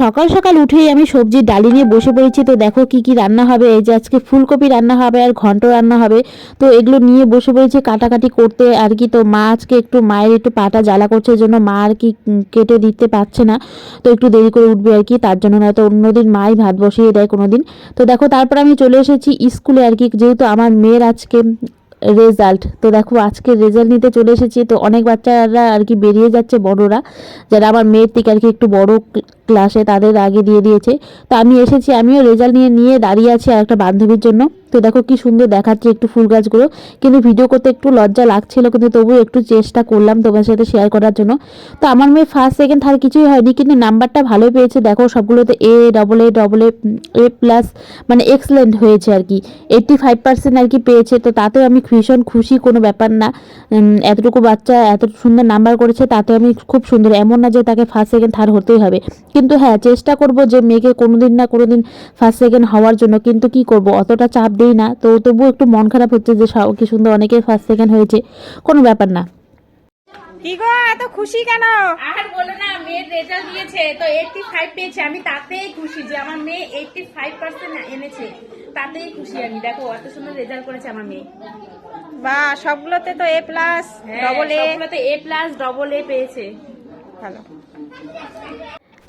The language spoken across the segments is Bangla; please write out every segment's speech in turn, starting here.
সকাল সকাল উঠেই আমি সবজির ডালি নিয়ে বসে পড়েছি। তো দেখো কি কি রান্না হবে। এই যে আজকে ফুলকপি রান্না হবে আর ঘন্ট রান্না হবে। তো এগুলো নিয়ে বসে পড়েছি কাটাকাটি করতে আর কি। তো মা আজকে একটু মায়ের একটু পাটা জ্বালা করছে জন্য মা আর কি কেটে দিতে পারছে না। তো একটু দেরি করে উঠবে আর কি, তার জন্য নয়তো অন্যদিন মাই ভাত বসিয়ে দেয় কোনো দিন তো দেখো, তারপর আমি চলে এসেছি স্কুলে আর কি। যেহেতু আমার মেয়ের আজকে রেজাল্ট তো দেখো আজকে রেজাল্ট নিতে চলে এসেছি। তো অনেক বাচ্চারা আর কি বেরিয়ে যাচ্ছে, বড়রা। যারা আমার মেয়ের থেকে আর কি একটু বড় ক্ল- ক্লাসে তাদের আগে দিয়ে দিয়েছে। তো আমি এসেছি, আমিও রেজাল্ট নিয়ে নিয়ে দাঁড়িয়ে আছি আর একটা বান্ধবীর জন্য। তো দেখো কি সুন্দর দেখাচ্ছে একটু ফুল গাছগুলো। কিন্তু ভিডিও করতে একটু লজ্জা লাগছিল, কিন্তু তবুও একটু চেষ্টা করলাম তোমার সাথে শেয়ার করার জন্য। তো আমার মেয়ে ফার্স্ট সেকেন্ড থার্ড কিছুই হয়নি, কিন্তু নাম্বারটা ভালোই পেয়েছে। দেখো সবগুলোতে A double A double A A plus মানে এক্সেলেন্ট হয়েছে আর কি। এইট্টি ফাইভ পার্সেন্ট আর কি পেয়েছে, তো তাতেও আমি ভীষণ খুশি, কোনো ব্যাপার না। এতটুকু বাচ্চা, এত সুন্দর নাম্বার করেছে তাতে আমি খুব সুন্দর। এমন না যে তাকে ফার্স্ট সেকেন্ড থার্ড হতেই হবে। কিন্তু হ্যাঁ চেষ্টা করব যে মেয়েকে কোনোদিন না কোনোদিন ফার্স্ট সেকেন্ড হওয়ার জন্য, কিন্তু কি করব? অতটা চাপ দেই না। তো তবুও একটু মন খারাপ হচ্ছে যে সব কি সুন্দর অনেকে ফার্স্ট সেকেন্ড হয়েছে। কোনো ব্যাপার না। কি গো এত খুশি কেন? আর বলো না মেয়ের রেজাল্ট দিয়েছে তো এইটটি ফাইভ পেয়েছে। আমি তাতেই খুশি যে আমার মেয়ে এইটটি ফাইভ পার্সেন্ট এনেছে। তাতেই খুশি আমি। দেখো এত সুন্দর রেজাল্ট করেছে আমার মেয়ে। বা সবগুলোতে তো এ প্লাস ডবল এ সবগুলোতে এ প্লাস ডবল এ পেয়েছে। ভালো।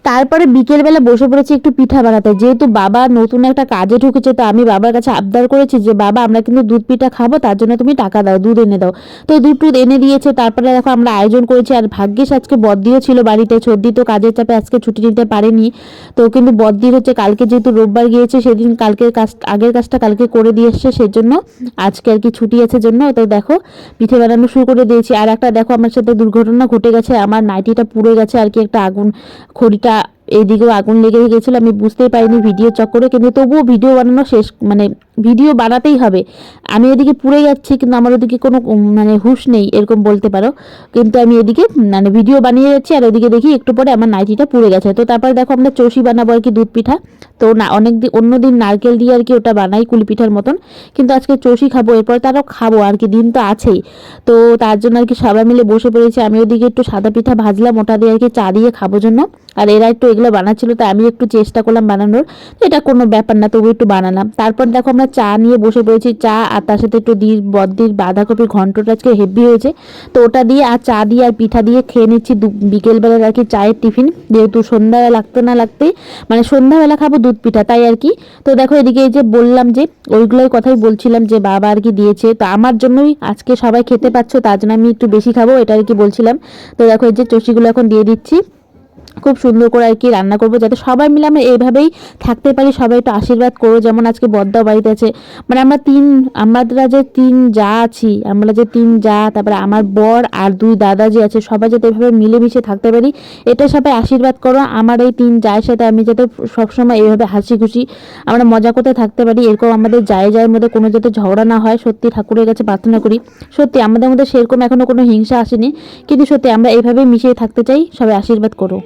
তারপরে বিকেলবেলা বসে পড়েছি একটু পিঠা বানাতে। যেহেতু বাবা নতুন একটা কাজে ঢুকেছে, তো আমি বাবার কাছে আবদার করেছি যে, বাবা, আমরা কিন্তু দুধ পিঠা খাব, তার জন্য তুমি টাকা দাও, দুধ এনে দাও। তো দুধ টুধ এনে দিয়েছে, তারপরে দেখো আমরা আয়োজন করেছি। আর ভাগ্যিস আজকে বদ্দিও ছিল বাড়িতে, সর্দি তো কাজের চাপে আজকে ছুটি নিতে পারেনি। তো কিন্তু বদ্দির হচ্ছে কালকে যেহেতু রোববার গিয়েছে, সেদিন কালকের কাজ আগের কাজটা কালকে করে দিয়ে এসছে, সেজন্য আজকে আর কি ছুটি আছে জন্য। তো দেখো, পিঠে বানানো শুরু করে দিয়েছি। আর একটা দেখো, আমার সাথে দুর্ঘটনা ঘটে গেছে, আমার নাইটিটা পুড়ে গেছে, আর কি একটা আগুন, খড়িটা এইদিকেও আগুন লেগে গেছিল, আমি বুঝতেই পারিনি, ভিডিও চক্করে, কিন্তু তবুও ভিডিও বানানো শেষ মানে ভিডিও বানাতেই হবে। আমি এদিকে পুড়ে যাচ্ছি, কিন্তু আমার ওদিকে কোনো মানে হুঁশ নেই, এরকম বলতে পারো। কিন্তু আমি এদিকে মানে ভিডিও বানিয়ে যাচ্ছি, আর ওদিকে দেখি একটু পরে আমার নাইটিটা পুড়ে গেছে। তো তারপরে দেখো আমরা চষি বানাবো আর কি দুধ পিঠা। তো না, অনেক দিন অন্য দিন নারকেল দিয়ে আর কি ওটা বানাই কুলি পিঠার মতন। কিন্তু আজকে চষি খাব, এরপর তারও খাব আর কি, দিন তো আছেই। তো তার জন্য আর কি সবাই মিলে বসে পড়েছি, আমি ওদিকে একটু সাদা পিঠা ভাজলাম, ওটা দিয়ে আর কি চা দিয়ে খাব জন্য। আর এরা একটু এগুলো বানাচ্ছিল তাই আমি একটু চেষ্টা করলাম বানানোর। তো এটা কোনো ব্যাপার না, তবু একটু বানালাম। তারপর দেখো চা নিয়ে বসে পড়েছি। চা আর তার সাথে একটু দির বদ্দির বাঁধাকপির ঘন্টটা আজকে হেভি হয়েছে। তো ওটা দিয়ে আর চা দিয়ে আর পিঠা দিয়ে খেয়ে নিচ্ছি বিকেলবেলার আর কি চায়ের টিফিন। যেহেতু সন্ধ্যাবেলা লাগতে না লাগতেই মানে সন্ধ্যাবেলা খাব দুধ পিঠা, তাই আর কি। তো দেখো এদিকে এই যে বললাম যে ওইগুলোই কথাই বলছিলাম যে বাবা আর কি দিয়েছে। তো আমার জন্যই আজকে সবাই খেতে পাচ্ছ, তার জন্য আমি একটু বেশি খাব, এটা আর কি বলছিলাম। তো দেখো এই যে চষিগুলো এখন দিয়ে দিচ্ছি। খুব সুন্দর করে আর কি রান্না করব, যাতে সবাই মিলে আমরা এইভাবেই থাকতে পারি, সবাই একটু আশীর্বাদ করো, যেমন আজকে বদ্দাও বাড়িতে আছে। মানে আমরা তিন, আমরা যে তিন যা আছি, আমরা যে তিন যা, তারপরে আমার বর আর দুই দাদা যে আছে, সবাই যাতে এভাবে মিলেমিশে থাকতে পারি, এটা সবাই আশীর্বাদ করো, আমার এই তিন জায়ের সাথে আমি যাতে সবসময় এইভাবে হাসি খুশি আমরা মজা করতে থাকতে পারি, এরকম আমাদের যায় যায় মধ্যে কোনো যাতে ঝগড়া না হয়, সত্যি ঠাকুরের কাছে প্রার্থনা করি। সত্যি আমাদের মধ্যে সেরকম এখনও কোনো হিংসা আসেনি, কিন্তু সত্যি আমরা এইভাবে মিশিয়ে থাকতে চাই, সবাই আশীর্বাদ করো।